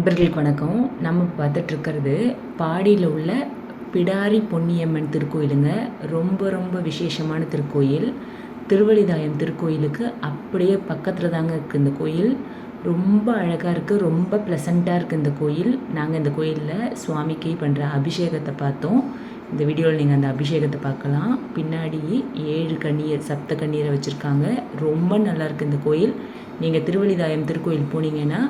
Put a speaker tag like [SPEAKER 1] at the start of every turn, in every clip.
[SPEAKER 1] நண்பர்களுக்கு வணக்கம். நம்ம பார்த்துட்ருக்கிறது பாடியில் உள்ள பிடாரி பொன்னியம்மன் திருக்கோயிலுங்க. ரொம்ப ரொம்ப விசேஷமான திருக்கோயில். திருவழிதாயம் திருக்கோயிலுக்கு அப்படியே பக்கத்தில் தாங்க இருக்குது இந்த கோயில். ரொம்ப அழகாக இருக்குது ரொம்ப ப்ளசண்ட்டாக இருக்குது இந்த கோயில். நாங்கள் இந்த கோயிலில் சுவாமிக்கு பண்ணுற அபிஷேகத்தை பார்த்தோம். இந்த வீடியோவில் நீங்கள் அந்த அபிஷேகத்தை பார்க்கலாம். பின்னாடி ஏழு கண்ணீர் சப்த கண்ணீரை வச்சுருக்காங்க. ரொம்ப நல்லாயிருக்கு இந்த கோயில். நீங்கள் திருவழிதாயம் திருக்கோயில் போனீங்கன்னா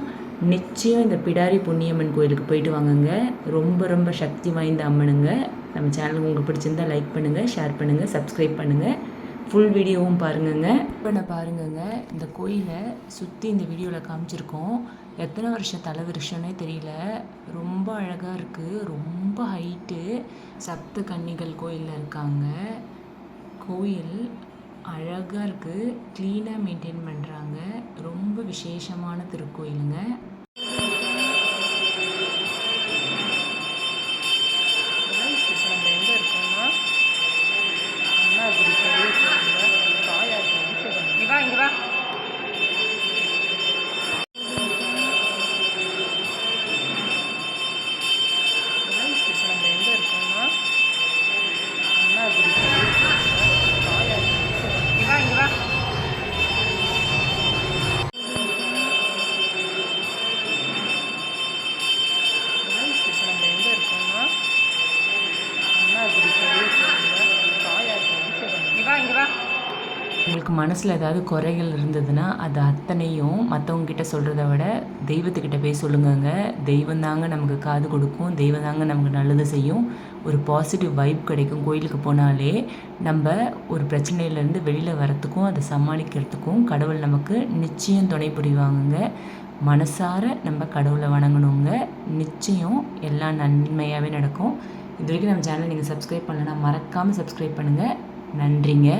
[SPEAKER 1] நிச்சயம் இந்த பிடாரி பொன்னியம்மன் கோயிலுக்கு போயிட்டு வாங்குங்க. ரொம்ப ரொம்ப சக்தி வாய்ந்த அம்மனுங்க. நம்ம சேனல் உங்களுக்கு பிடிச்சிருந்தா லைக் பண்ணுங்கள் ஷேர் பண்ணுங்கள் சப்ஸ்கிரைப் பண்ணுங்கள் ஃபுல் வீடியோவும் பாருங்கங்க. இப்போ நான் பாருங்கங்க. இந்த கோயிலை சுற்றி இந்த வீடியோவில் காமிச்சிருக்கோம். எத்தனை வருஷம் தலை வருஷம்னே தெரியல. ரொம்ப அழகாக இருக்குது ரொம்ப ஹைட்டு சப்த கன்னிகள் கோயிலில் இருக்காங்க. கோயில் அழகாக இருக்குது க்ளீனாக மெயின்டைன் பண்ணுறாங்க விசேஷமான திருக்கோயிலுங்க. உங்களுக்கு மனசில் ஏதாவது குறைகள் இருந்ததுன்னா அது அத்தனையும் மற்றவங்கக்கிட்ட சொல்கிறத விட தெய்வத்துக்கிட்ட போய் சொல்லுங்கங்க. தெய்வம் தாங்க நமக்கு காது கொடுக்கும். தெய்வம் தாங்க நமக்கு நல்லது செய்யும். ஒரு பாசிட்டிவ் வைப் கிடைக்கும் கோயிலுக்கு போனாலே. நம்ம ஒரு பிரச்சனையிலேருந்து வெளியில் வரத்துக்கும் அதை சமாளிக்கிறதுக்கும் கடவுள் நமக்கு நிச்சயம் துணை புரிவாங்கங்க. மனசார நம்ம கடவுளை வணங்கணுங்க. நிச்சயம் எல்லாம் நன்மையாகவே நடக்கும். இது வரைக்கும் நம்ம சேனலை நீங்கள் சப்ஸ்கிரைப் பண்ணலைன்னா மறக்காமல் சப்ஸ்கிரைப் பண்ணுங்கள் நன்றிங்க.